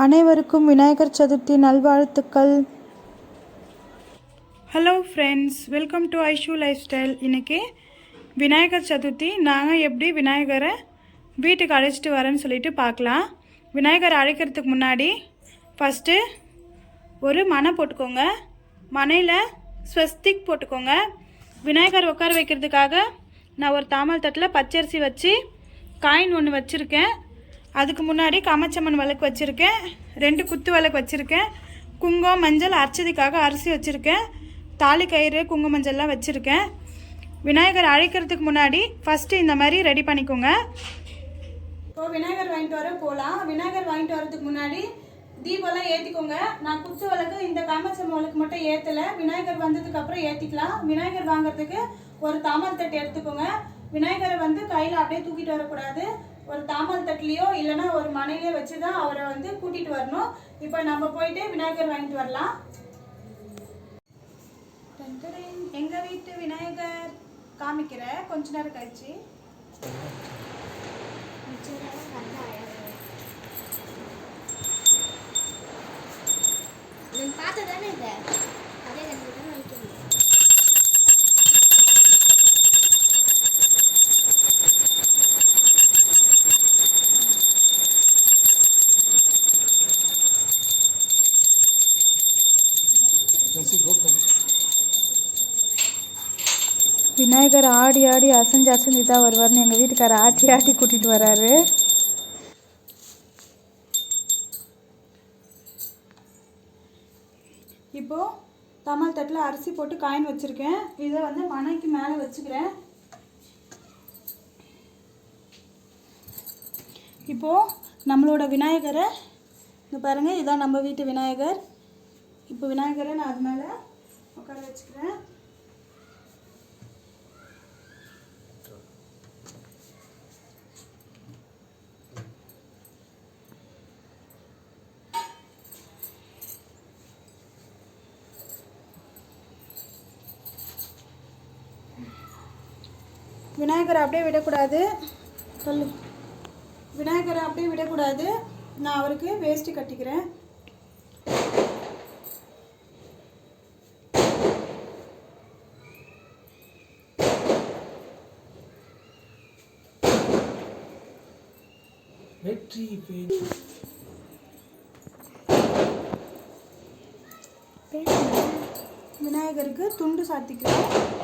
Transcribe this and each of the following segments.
அனைவருக்கும் விநாயகர் சதுர்த்தி நல்வாழ்த்துக்கள். Hello friends welcome to Aishu lifestyle இன்றைக்கி விநாயகர் சதுர்த்தி. நாங்கள் எப்படி விநாயகரை வீட்டுக்கு அழைச்சிட்டு வரேன்னு சொல்லிட்டு பார்க்கலாம். விநாயகரை அழைக்கிறதுக்கு முன்னாடி ஃபஸ்ட்டு ஒரு மனை போட்டுக்கோங்க. மனையில் ஸ்வஸ்திக் போட்டுக்கோங்க. விநாயகர் உட்கார வைக்கிறதுக்காக நான் ஒரு தாமல் தட்டில் பச்சரிசி வச்சு காயின் ஒன்று வச்சுருக்கேன். அதுக்கு முன்னாடி காமாட்சம்மன் விளக்கு வச்சுருக்கேன். ரெண்டு குத்து விளக்கு வச்சுருக்கேன். குங்குமம் மஞ்சள் அரைச்சதுக்காக அரிசி வச்சுருக்கேன். தாலி கயிறு குங்கும மஞ்சள்லாம் வச்சுருக்கேன். விநாயகர் அழைக்கிறதுக்கு முன்னாடி ஃபஸ்ட்டு இந்த மாதிரி ரெடி பண்ணிக்கோங்க. இப்போ விநாயகர் வாங்கிட்டு வர போகலாம் விநாயகர் வாங்கிட்டு வரதுக்கு முன்னாடி தீபம்லாம் ஏற்றிக்கோங்க நான் குச்சி விளக்கு இந்த காமாட்சம்மன் விளக்கு மட்டும் ஏற்றலை விநாயகர் வந்ததுக்கப்புறம் ஏற்றிக்கலாம் விநாயகர் வாங்குறதுக்கு ஒரு தாமரத்தட்டு எடுத்துக்கோங்க. விநாயகரை வந்து கையில் அப்படியே தூக்கிட்டு வரக்கூடாது. ஒரு தாமல் தட்டுலேயோ இல்லைன்னா ஒரு மனையிலையோ வச்சு தான் அவரை வந்து கூட்டிகிட்டு வரணும். இப்போ நம்ம போயிட்டு விநாயகர் வாங்கிட்டு வரலாம். எங்க வீட்டு விநாயகர்? காமிக்கிற. கொஞ்ச நேரம் கழிச்சு நான் பார்த்து தானே இது அதே கண்டு தான் வைக்கணும் விநாயகர் ஆடி ஆடி அசைஞ்சு அசைஞ்சு தான் வருவார்னு எங்கள் வீட்டுக்காரர் ஆட்டி ஆட்டி கூட்டிகிட்டு வராரு. இப்போது தமல் தட்டில் அரிசி போட்டு காயின் வச்சுருக்கேன். இதை வந்து மனைக்கு மேலே வச்சுக்கிறேன். இப்போது நம்மளோட விநாயகரை இங்கே பாருங்கள் இதான் நம்ம வீட்டு விநாயகர். இப்போ விநாயகரை நான் அது மேலே உட்கார வச்சுக்கிறேன். விநாயகரை அப்படியே விடக்கூடாது. சொல்லு. விநாயகரை அப்படியே விடக்கூடாது. நான் அவருக்கு வேஷ்டி கட்டிக்கிறேன். வெற்றி விநாயகருக்கு துண்டு சாத்திக்கிறோம்.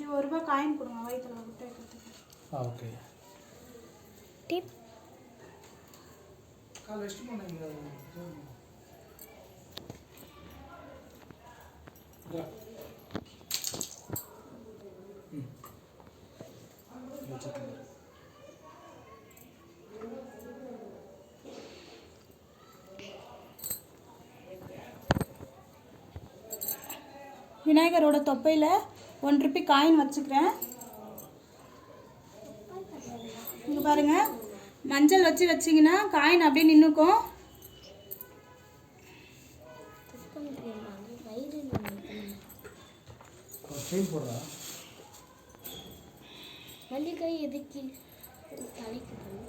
இருபத்தஞ்சி ஒரு ரூபாய் காயின் கொடுங்க வயிற்றில் விட்டு வைக்கிறதுக்கு ஓகே டிப் விநாயகரோட தொப்பையில் ஒன் ருபி காயின் வச்சுக்கிறேன். இங்கே பாருங்க. மஞ்சள் வச்சு வச்சிங்கன்னா காயின் அப்படியே நின்றுக்கும் மல்லிகை எதுக்கு தலைக்கு பண்ணு.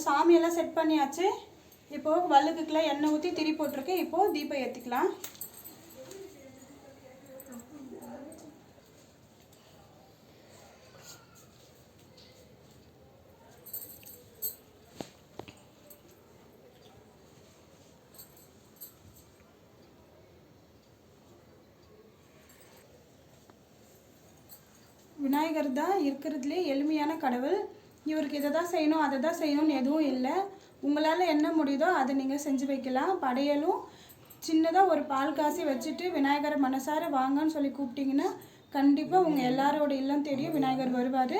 இப்போ சாமியெல்லாம் செட் பண்ணியாச்சு. இப்போ வல்லுக்குலாம் எண்ணெய் ஊற்றி திரி போட்டிருக்கேன் இப்போ தீபம் ஏற்றிக்கலாம் விநாயகர் தான் இருக்கிறதுலே எளிமையான கடவுள். இவருக்கு இதை தான் செய்யணும் அதை தான் செய்யணும்னு எதுவும் இல்லை. உங்களால் என்ன முடியுதோ அதை நீங்கள் செஞ்சு வைக்கலாம். படையலும் சின்னதாக ஒரு பால் காசி வச்சுட்டு விநாயகரை மனசார வாங்கன்னு சொல்லி கூப்பிட்டீங்கன்னா கண்டிப்பாக உங்கள் எல்லாரோட இல்லம் தேடியும் விநாயகர் வருவார்.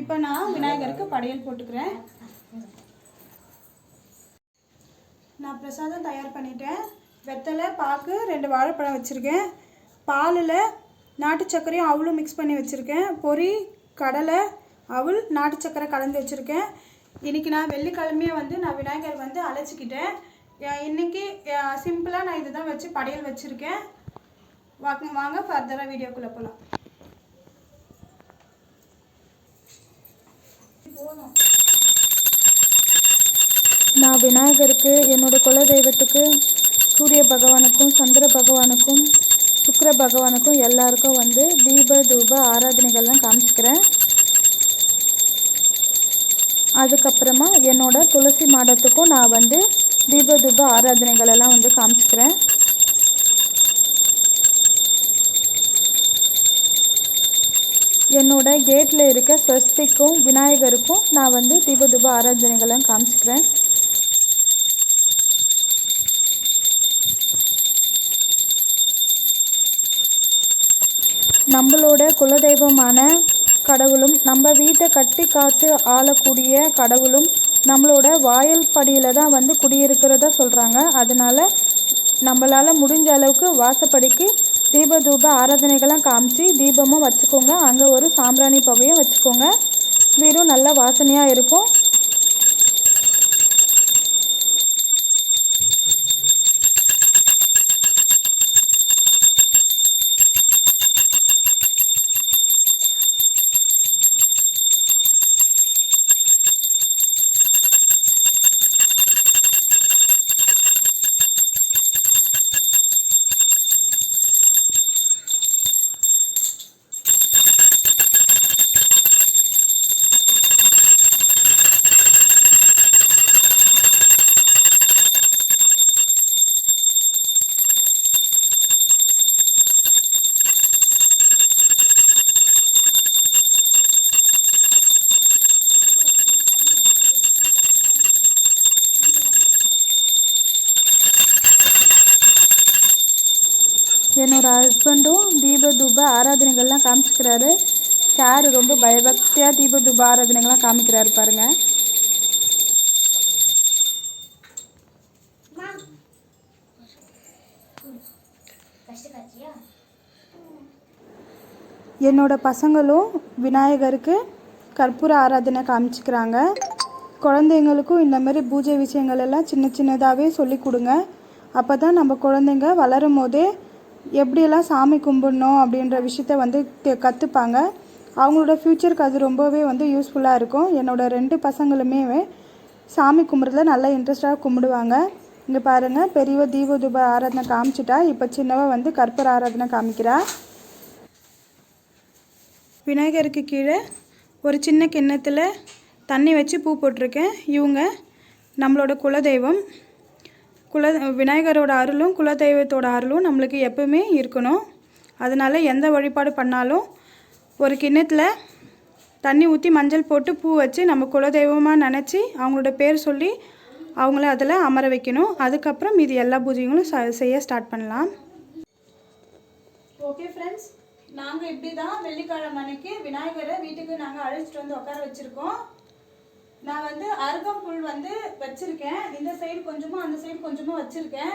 இப்போ நான் விநாயகருக்கு படையல் போட்டுக்கிறேன். நான் பிரசாதம் தயார் பண்ணிட்டேன். வெத்தலை பாக்கு ரெண்டு வாழைப்பழம் வச்சுருக்கேன். பாலில் நாட்டு சர்க்கரையும் அவளும் மிக்ஸ் பண்ணி வச்சுருக்கேன். பொரி கடலை அவள் நாட்டு சக்கரை கலந்து வச்சுருக்கேன். இன்றைக்கி நான் வெள்ளிக்கிழமையே வந்து நான் விநாயகர் வந்து அழைச்சிக்கிட்டேன். இன்றைக்கி இன்னைக்கு சிம்பிளாக நான் இதுதான் வச்சு படையல் வச்சுருக்கேன். வாங்க வாங்க ஃபர்தராக வீடியோக்குள்ளே போகலாம் போதும் நான் விநாயகருக்கு என்னோடய குல தெய்வத்துக்கு சூரிய பகவானுக்கும் சந்திர பகவானுக்கும் சுக்கர பகவானுக்கும் எல்லாருக்கும் வந்து தீப தூப ஆராதனைகள்லாம் காமிச்சிக்கிறேன். அதுக்கப்புறமா என்னோட துளசி மாடத்துக்கும் நான் வந்து தீப தூப ஆராதனைகளெல்லாம் வந்து காமிச்சிக்கிறேன். என்னோட கேட்டில் இருக்க ஸ்வஸ்திக்கும் விநாயகருக்கும் நான் வந்து தீப தூப ஆராதனைகள்லாம் காமிச்சிக்கிறேன். நம்மளோட குலதெய்வமான கடவுளும் நம்ம வீட்டை கட்டி காத்து ஆளக்கூடிய கடவுளும் நம்மளோட வாயில் படியில் தான் வந்து குடியிருக்கிறதா சொல்கிறாங்க அதனால் நம்மளால் முடிஞ்ச அளவுக்கு வாசப்படிக்கு தீப தூப ஆராதனைகள்லாம் காமிச்சு தீபமும் வச்சுக்கோங்க. அங்கே ஒரு சாம்பிராணி புகையும் வச்சுக்கோங்க. வீடும் நல்லா வாசனையாக இருக்கும். ஹஸ்பண்டும் தீப தூப ஆராதனைகள்லாம் காமிச்சிக்கிறாரு. சார் ரொம்ப பயபக்தியாக தீப தூப ஆராதனைகள்லாம் காமிக்கிறாரு பாருங்க. என்னோட பசங்களும் விநாயகருக்கு கற்பூர ஆராதனை காமிச்சிக்கிறாங்க. குழந்தைங்களுக்கும் இந்த மாதிரி பூஜை விஷயங்கள் எல்லாம் சின்ன சின்னதாகவே சொல்லி கொடுங்க. அப்போ தான் நம்ம குழந்தைங்க வளரும் போதே எப்படியெல்லாம் சாமி கும்பிடணும் அப்படின்ற விஷயத்த வந்து கற்றுப்பாங்க அவங்களோட ஃப்யூச்சருக்கு அது ரொம்பவே வந்து யூஸ்ஃபுல்லாக இருக்கும். என்னோடய ரெண்டு பசங்களுமே சாமி கும்பிட்றதுல நல்லா இன்ட்ரெஸ்டாக கும்பிடுவாங்க. இங்கே பாருங்கள் பெரியவ தீப தூப ஆராதனை காமிச்சிட்டா இப்போ சின்னவ வந்து கற்பூர ஆராதனை காமிக்கிறா. விநாயகருக்கு கீழே ஒரு சின்ன கிண்ணத்தில் தண்ணி வச்சு பூ போட்டிருக்கேன். இவங்க நம்மளோட குலதெய்வம். குல விநாயகரோட அருளும் குலதெய்வத்தோட அருளும் நம்மளுக்கு எப்பவுமே இருக்கணும். அதனால் எந்த வழிபாடு பண்ணாலும் ஒரு கிண்ணத்தில் தண்ணி ஊற்றி மஞ்சள் போட்டு பூ வச்சு நம்ம குலதெய்வமாக நினச்சி அவங்களோட பேர் சொல்லி அவங்கள அதில் அமர வைக்கணும். அதுக்கப்புறம் இது எல்லா பூஜைகளும் ச- செய்ய ஸ்டார்ட் பண்ணலாம். ஓகே ஃப்ரெண்ட்ஸ் நாங்கள் இப்படி தான் வெள்ளிக்கிழமை அன்னைக்கு விநாயகரை வீட்டுக்கு நாங்கள் அழைச்சிட்டு வந்து உட்கார வச்சுருக்கோம். நான் வந்து அருகம்புல் வந்து வச்சுருக்கேன். இந்த சைடு கொஞ்சமாக அந்த சைடு கொஞ்சமாக வச்சுருக்கேன்.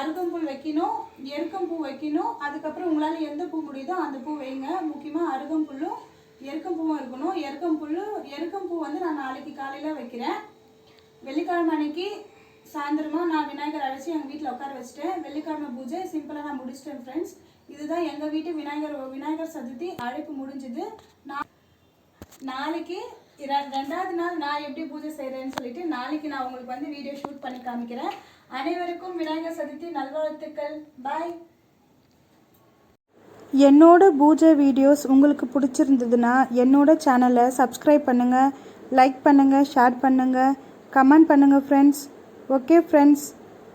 அருகம்புல் வைக்கணும் எருக்கம்பூ வைக்கணும். அதுக்கப்புறம் உங்களால் எந்த பூ முடியுதோ அந்த பூ வைங்க. முக்கியமாக அருகம்புல்லும் எருக்கம்பூவும் இருக்கணும். எருக்கம்புல் எருக்கம்பூ வந்து நான் நாளைக்கு காலையில் வைக்கிறேன். வெள்ளிக்கிழமை அன்னைக்கு சாயந்தரமாக நான் விநாயகர் அழைச்சி எங்கள் வீட்டில் உட்கார வச்சுட்டேன். வெள்ளிக்கிழமை பூஜை சிம்பிளாக நான் முடிச்சிட்டேன் ஃப்ரெண்ட்ஸ் இதுதான் எங்கள் வீட்டு விநாயகர் விநாயகர் சதுர்த்தி அழைப்பு முடிஞ்சுது. நான் நாளைக்கு ரெண்டாவது நாள் நான் எப்படி பூஜை செய்கிறேன்னு சொல்லிட்டு நாளைக்கு நான் உங்களுக்கு வந்து வீடியோ ஷூட் பண்ணி காமிக்கிறேன். அனைவருக்கும் விநாயகர் சதுர்த்தி நல்வாழ்த்துக்கள். பாய் என்னோட பூஜை வீடியோஸ் உங்களுக்கு பிடிச்சிருந்ததுன்னா என்னோட சேனலை சப்ஸ்கிரைப் பண்ணுங்கள் லைக் பண்ணுங்கள் ஷேர் பண்ணுங்கள் கமெண்ட் பண்ணுங்கள் ஃப்ரெண்ட்ஸ் ஓகே ஃப்ரெண்ட்ஸ்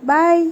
பாய்